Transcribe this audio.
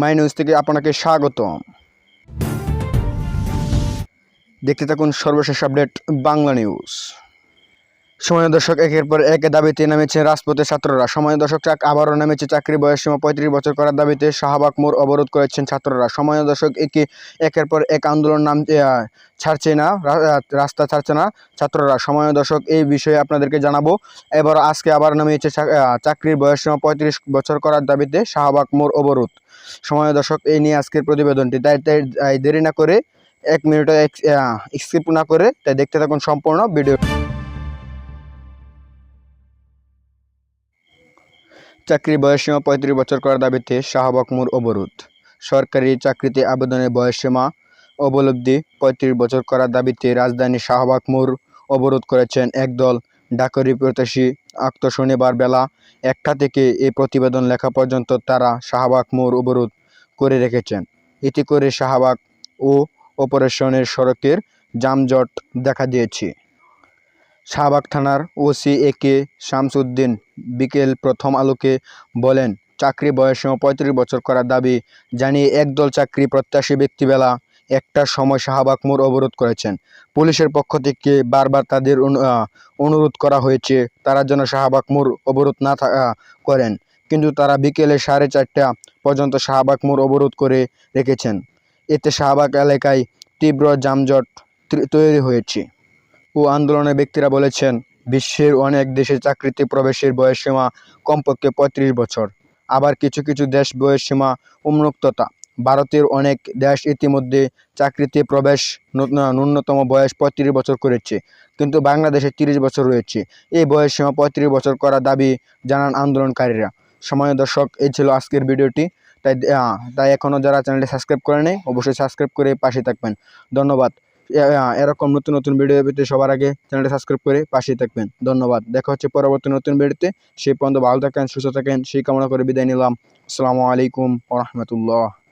My news থেকে আপনাকে স্বাগতম। দেখতে থাকুন সর্বশেষ আপডেট বাংলা নিউজ। সময় দর্শক, একের পর এক দাবিতে নেমেছে রাজপথে ছাত্ররা। সময় দর্শক চাক আবারও নেমেছে। চাকরি বয়স সীমা পঁয়ত্রিশ বছর করার দাবিতে শাহবাগ মোড় অবরোধ করেছেন ছাত্ররা। সময় দর্শক, একে, একের পর এক আন্দোলন নাম ছাড়ছে না রাস্তা ছাড়ছে না ছাত্ররা। সময় দর্শক, এই বিষয়ে আপনাদেরকে জানাব। এবার আজকে আবার নামিয়েছে চাকরির বয়স সীমা পঁয়ত্রিশ বছর করার দাবিতে শাহবাগ মোড় অবরোধ। সময় দর্শক, এই নিয়ে আজকের প্রতিবেদনটি। তাই তাই দেরি না করে এক মিনিটও স্কিপ না করে তাই দেখতে থাকুন সম্পূর্ণ ভিডিও। চাকরি বয়সসীমা পঁয়ত্রিশ বছর করার দাবিতে শাহবাগ মোড় অবরোধ। সরকারি চাকরিতে আবেদনের বয়সসীমা অবলব্ধি পঁয়ত্রিশ বছর করার দাবিতে রাজধানী শাহবাগ মোড় অবরোধ করেছেন একদল ডাকরি প্রত্যাশী। আক্ত শনিবার বেলা একটা থেকে এই প্রতিবেদন লেখা পর্যন্ত তারা শাহবাগ মোড় অবরোধ করে রেখেছেন। এতে করে শাহবাগ ও অপারেশনের সড়কের যানজট দেখা দিয়েছে। শাহবাগ থানার ওসি এ কে শামসুদ্দিন বিকেল প্রথম আলোকে বলেন, চাকরি বয়সসীমা পঁয়ত্রিশ বছর করার দাবি জানিয়ে একদল চাকরি প্রত্যাশী ব্যক্তিবেলা একটার সময় শাহবাগ মোড় অবরোধ করেছেন। পুলিশের পক্ষ থেকে বারবার তাদের অনুরোধ করা হয়েছে, তারা যেন শাহবাগ মোড় অবরোধ না করেন। কিন্তু তারা বিকেলে সাড়ে চারটা পর্যন্ত শাহবাগ মোড় অবরোধ করে রেখেছেন। এতে শাহবাগ এলাকায় তীব্র যানজট তৈরি হয়েছে। ও আন্দোলনের ব্যক্তিরা বলেছেন, বিশ্বের অনেক দেশে চাকরিতে প্রবেশের বয়সসীমা কমপক্ষে পঁয়ত্রিশ বছর। আবার কিছু কিছু দেশ বয়সসীমা উন্মুক্ততা। ভারতের অনেক দেশ ইতিমধ্যে চাকরিতে প্রবেশ ন্যূনতম বয়স পঁয়ত্রিশ বছর করেছে, কিন্তু বাংলাদেশে তিরিশ বছর রয়েছে। এই বয়সসীমা পঁয়ত্রিশ বছর করার দাবি জানান আন্দোলনকারীরা। সময় দর্শক, এই ছিল আজকের ভিডিওটি। তাই তাই এখনও যারা চ্যানেলটি সাবস্ক্রাইব করে নেই অবশ্যই সাবস্ক্রাইব করে পাশে থাকবেন। ধন্যবাদ। এরকম নতুন নতুন ভিডিও পেতে সবার আগে চ্যানেলটি সাবস্ক্রাইব করে পাশেই থাকবেন। ধন্যবাদ। দেখা হচ্ছে পরবর্তী নতুন ভিডিওতে সেই পর্যন্ত ভালো থাকেন, সুস্থ থাকেন। সেই কামনা করে বিদায় নিলাম। আসসালামু আলাইকুম রহমতুল্লাহ।